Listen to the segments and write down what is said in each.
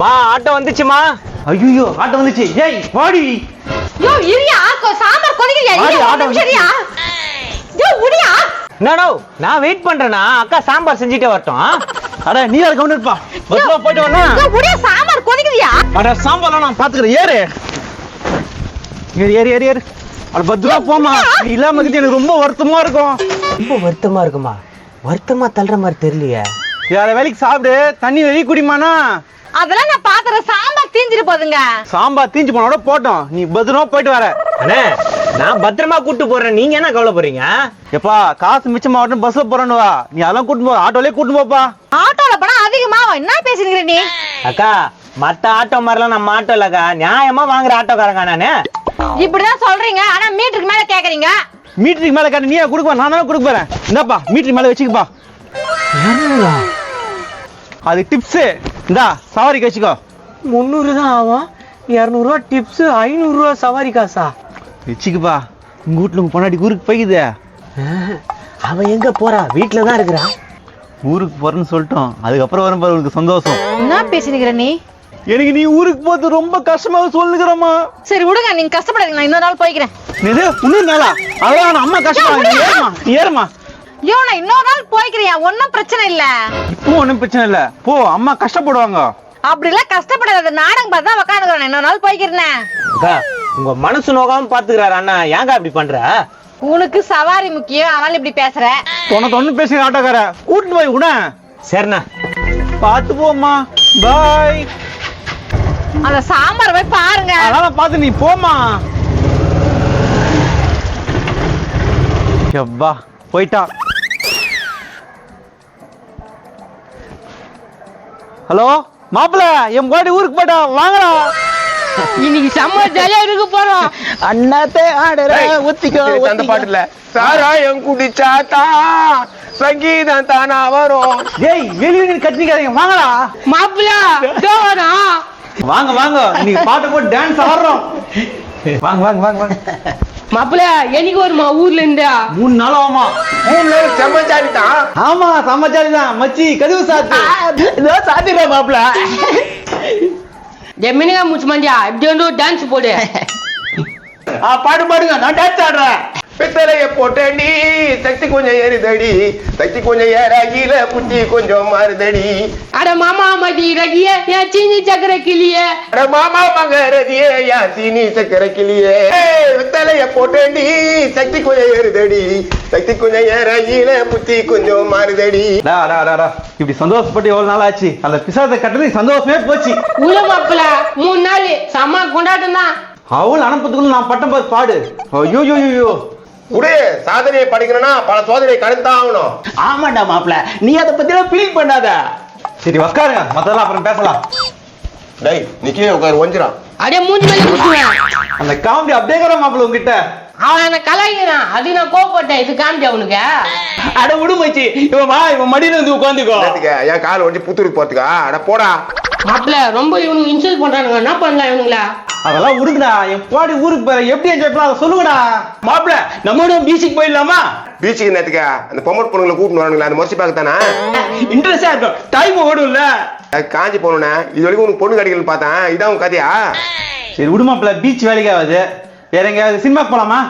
மா ஆட்டோ வந்துச்சுமா? ஐயோ ஆட்டோ வந்துச்சு. ஏய் வாடி. யோ இரியா சாம்பார் ஆட்டம் நிமிஷம் இரியா யோ உடியா? நோ நான் வெயிட் பண்றேனா? அக்கா சாம்பார் செஞ்சுட்டே வரட்டும் அட நீ யாரு கவுண்டர்ப்பா பத்திரமா போயிட்டு வரணும் யோ உடியா சாம்பார் கொதிக்குதியா அட சாம்பார்லாம் நான் பாத்துக்கிறேன். ஏறு. ஏறு ஏறு ஏறு ஏறு. அட பத்திரமா போமா இல்லாம எனக்கு ரொம்ப வருத்தமா இருக்கும். ரொம்ப வருத்தமா இருக்குமா? வருத்தமா தள்ளுற மாதிரி தெரியலையே. வேற வேலைக்கு சாப்பிடு. தண்ணி வெளியே குடிமானா அதெல்லாம் நான் பாத்துறேன் சாம்பார் தீஞ்சிட்டு போதுங்க. சாம்பார் தீஞ்சு போனோட போட்டோம். நீ பத்திரமா போயிட்டு வர. அண்ணே நான் பத்திரமா கூட்டு போறேன். நீங்க என்ன கவலைப்படுறீங்க எப்பா காசு மிச்சமாகட்டும் பஸ்ல போறேன்னு வா. நீ அதெல்லாம் கூட்டு போ ஆட்டோலயே கூட்டு போப்பா. ஆட்டோல போனா அதிகமாகும் என்ன பேசுறீங்க நீ? அக்கா மத்த ஆட்டோ மாதிரிலாம் நம்ம ஆட்டோ இல்லக்கா நியாயமா வாங்குற ஆட்டோக்காரங்க நானு இப்படிதான் சொல்றீங்க. ஆனா மீட்டருக்கு மேல கேக்குறீங்க. மீட்டருக்கு மேல காட்டு நீயே கொடுப்பா நான் தானே கொடுக்க போறேன். இந்தாப்பா மீட்டருக்கு மேல வச்சுக்கப்பா. அது டிப்ஸ் இந்தா சவாரிக்கு வச்சுக்கோ முந்நூறு தான் ஆகும். இரநூறுவா டிப்ஸ் ஐநூறுரூவா சவாரி காசா? வச்சுக்கப்பா. உங்க வீட்டுல உங்க பொண்டாட்டி ஊருக்கு போய்க்குது. அவன் எங்க போறா? வீட்டுல தான் இருக்கிறா. ஊருக்கு போறேன்னு சொல்லிட்டோம். அதுக்கப்புறம் வரும் பாரு உனக்கு சந்தோஷம். என்ன பேசுறீங்க நீ? எனக்கு நீ ஊருக்கு போறது ரொம்ப கஷ்டமா சொல்லுகிறம்மா. சரி விடுங்க. நீங்க கஷ்டப்படாதீங்க. நான் இன்னொரு நாள் போய்க்கிறேன். இது இன்னும் நாளா? அதான் அம்மா கஷ்டமா ஏறுமா ஏறுமா ஐயோ நான் இன்னொரு நாள் போய்க்கிறேன் ஒன்னும் பிரச்சனை இல்ல. இப்போ ஒண்ணும் பிரச்சனை இல்ல. போ அம்மா கஷ்டப்படுவாங்க. அப்படிலாம் கஷ்டப்படாத நாடகம் பார்த்து தான் உட்காந்துக்கிறேன் இன்னொரு நாள் போய்க்கிறேன் அக்கா உங்க மனசு நோகாம பாத்துக்கிறாரு அண்ணா. ஏங்க அப்படி பண்ற? உனக்கு சவாரி முக்கியம். அதனால இப்படி பேசுற. உனக்கு ஒண்ணு பேசுங்க ஆட்டோக்கார கூட்டிட்டு போய் விட சரிண்ணா. பார்த்து போம்மா. பாய். அந்த சாம்பார் போய் பாருங்க. அதனால பார்த்து நீ போம்மா. எப்பா போயிட்டா. ஹலோ மாப்பிள என் பாடி ஊருக்கு போயிட்டா வாங்கடா. இன்னைக்கு செம்ம ஜாலியா இருக்க போறோம் அண்ணாத்தே ஆடுற ஒத்திக்கோ எனக்கு அந்த பாட்டு இல்ல சாராயம் குடிச்சாத்தா சங்கீதம் தானா வரும். ஏய் வெளியே கட்டிக்காதீங்க வாங்கடா. மாப்பிள்ள வாங்க வாங்க இன்னைக்கு பாட்டு போட்டு டான்ஸ் ஆடுறோம். வாங்க வாங்க வாங்க வாங்க. மாப்பிள்ள என்னைக்கு வருமா ஊர்ல இருந்து? மூணு நாள் ஆமா மூணு நாள் செம்மஞ்சாரி தான். ஆமா சமாச்சாரி தான். மச்சி கதவு சாத்து. இதோ சாத்திடுறேன் மாப்பிள ஜெமினிகா மூச்சு மண்டியா இப்படி வந்து ஒரு டான்ஸ் போடு. ஆ பாடு பாடுங்க. நான் டான்ஸ் ஆடுறேன். பித்தளைய போட்டடி சக்தி கொஞ்சம் ஏறுதடி. சக்தி கொஞ்சம் ஏறாகில புத்தி கொஞ்சம் மாறுதடி. அட மாமா மதி ரகிய என் சீனி சக்கர கிளிய. அட மாமா மகரதியே யா சீனி சக்கர கிளியே. பித்தளைய போட்டடி சக்தி கொஞ்சம் ஏறுதடி. சக்தி கொஞ்சம் ஏறாகில புத்தி கொஞ்சம் மாறுதடி. இப்படி சந்தோஷப்பட்டு எவ்வளவு நாள் ஆச்சு? அந்த பிசாசை கட்டுறது சந்தோஷமே போச்சு. உள்ள மாப்பிள்ள மூணு நாள். செம்ம கொண்டாட்டம் தான். அவள் அனுப்பத்துக்குள்ள நான் பட்டம் பார்த்து பாடு. ஐயோ ஐயோ ஐயோ குடு சாதனையை படிக்கணும்னா பல சோதனை கடந்தான் ஆகணும். ஆமாண்டா மாப்பிள. நீ அதை பத்தி எல்லாம் ஃபீல் பண்ணாத. சரி உட்காருங்க மத்ததெல்லாம் அப்புறம் பேசலாம். டேய் நிக்கவே உட்காரு ஒஞ்சிரான் அடே மூஞ்சி மேலே குத்துவேன். அந்த காமெடி அப்படியே கூட மாப்பிள உங்ககிட்ட அவன் என்ன கலாய்க்கிறான். அது நான் கோவப்பட்டேன். இது காமிச்ச அவனுக்கு. அட விடு மச்சி. இவன் வா இவன் மடியில வந்து உட்காந்துக்கோ? என் கால் ஒடிச்சு புத்தூருக்கு போறதுக்கா? அட போடா. மாப்பிள்ள ரொம்ப இவனுக்கு இன்சல்ட் பண்றானுங்க. என்ன பண்ணலாம் இவனுங்கள? அதெல்லாம் விடுங்கடா என் பாடி ஊருக்கு போற எப்படி என்ஜாய் பண்ணலாம்? அதை சொல்லுங்கடா. மாப்பிள நம்மளோட பீச்சுக்கு போயிடலாமா? பீச்சுக்கு நேத்துக்கா அந்த பொம்மட் பொண்ணுங்களை கூப்பிட்டு வரானுங்களா? அந்த முறைச்சு பார்க்கத்தானே? இன்ட்ரெஸ்டா இருக்கும். டைம் ஓடும்ல. காஞ்சி போனோன்னே இது வரைக்கும் உனக்கு பொண்ணு கிடைக்கலன்னு பார்த்தேன். இதான் உன் கதையா? சரி விடு மாப்பிள பீச் வேலைக்கு ஆகுது வேற எங்கேயாவது சினிமாக்கு போலாமா?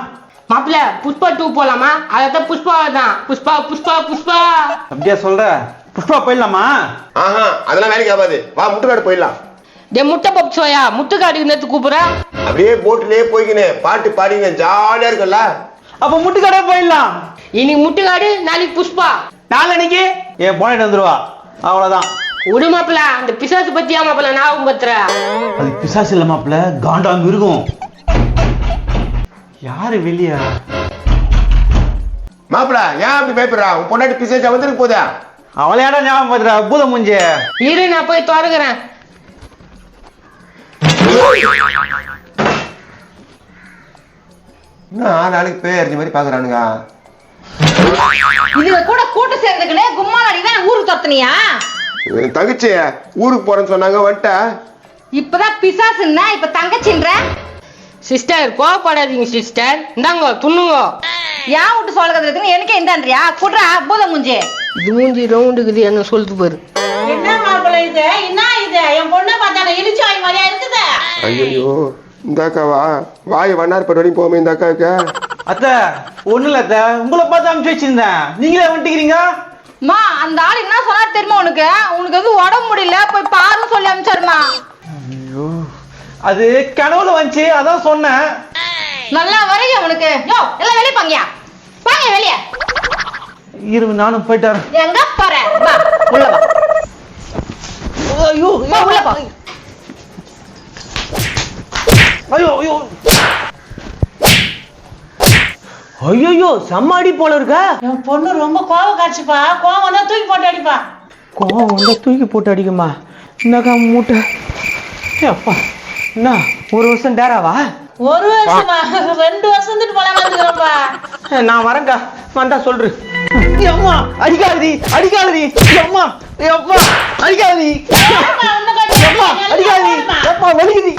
மாப்பிள்ள புஷ்பா டூ போலாமா? அதான் புஷ்பா தான் புஷ்பா புஷ்பா புஷ்பா. அப்படியா சொல்ற? புஷ்பா போயிடலாமா? ஆஹா அதெல்லாம் வேலைக்கு ஆகாது. வா முட்டுக்காடு போயிடலாம். டே முட்டை பப் சோயா முட்டுக்காடுக்கு நேத்து கூப்பிடுறா? அப்படியே போட்டுலயே போய்க்கினு பாட்டு பாடிங்க ஜாலியா இருக்கும்ல அப்ப முட்டுக்கடை போயிடலாம். இன்னைக்கு முட்டுக்காடு நாளைக்கு புஷ்பா. நாளன்னைக்கு என் போனிட்டு வந்துருவா. அவ்வளவுதான். விடு மாப்பிள்ள அந்த பிசாசு பத்தியா மாப்பிள்ள ஞாபகம் பத்துற அது பிசாசு இல்ல மாப்பிள காண்டாங்க இருக்கும். யாரு வெளியா? மாப்பிள ஏன் அப்படி பயப்படுறா? உன் பொண்டாட்டி பிசேஜா வந்துருக்கு போதா? அவளையாடா ஞாபகம் பார்த்துடா பூத முஞ்சே இரு நான் போய் திறக்கிறேன் என்ன நாளைக்கு பேர் மாதிரி பாக்குறானுங்க? இதுல கூட கூட்டு சேர்ந்துக்கினே கும்மாளாடி தான் ஊருக்கு துரத்துனியா? என் தங்கச்சி ஊருக்கு போறேன்னு சொன்னாங்க வந்துட்டா. இப்பதான் பிசாசுன்னா இப்ப தங்கச்சின்ற? சிஸ்டர் கோவப்படாதீங்க சிஸ்டர். இந்தாங்க துண்ணுங்க. ஏன் விட்டு சொல்ல கத்துறதுக்கு எனக்கே இந்தான்றியா? குட்ரா பூதம் குஞ்சு. இது மூஞ்சி ரவுண்டுக்குது என்ன சொல்லிட்டு பாரு. என்ன மாப்பிள்ளை இது? என்ன இது? என் பொண்ணை பார்த்தா இழிச்சு வாய் மாதிரியா இருக்குது. ஐயோ இந்த அக்காவா? வாய் வண்ணார்பட்டு வரைக்கும் போமே இந்த அக்காவுக்கு. அத்தை ஒண்ணு இல்ல அத்தை. உங்களை பார்த்து அனுப்பிச்சு வச்சிருந்தேன். நீங்களே வந்துக்கிறீங்க மா அந்த ஆள் என்ன சொன்னார் தெரியுமா உனக்கு? உனக்கு எதுவும் உடம்பு முடியல போய் பாருன்னு சொல்லி அனுப்பிச்சாருமா அது கனவுல வந்துச்சு அதான் சொன்னேன். நல்லா வரைய உனக்கு. யோ எல்லாம் வெளிய பாங்கயா பாங்க வெளிய. இரு நானும் போயிட்டாரு. எங்க போற? வா உள்ள வா. ஐயோ போ, உள்ள போ. ஐயோ ஐயோ. ஐயோ செம்ம அடி போல இருக்க. என் பொண்ணு ரொம்ப கோவம் காட்சிப்பா. கோவம் வந்தா தூக்கி போட்டு அடிப்பா. கோவம் வந்தா தூக்கி போட்டு அடிக்குமா? என்னக்கா மூட்டை? அப்பா என்ன ஒரு வருஷம் டேராவா? ஒரு வருஷமா? ரெண்டு வருஷம் வந்துட்டு போலாம் வந்துக்கிறோம்ப்பா நான் வரேன்க்கா. வந்தா சொல்று. அம்மா அடிக்காதடி அடிக்காதடி. அம்மா அம்மா அடிக்காதடி. அம்மா அடிக்காதடி. அம்மா வலிக்குது.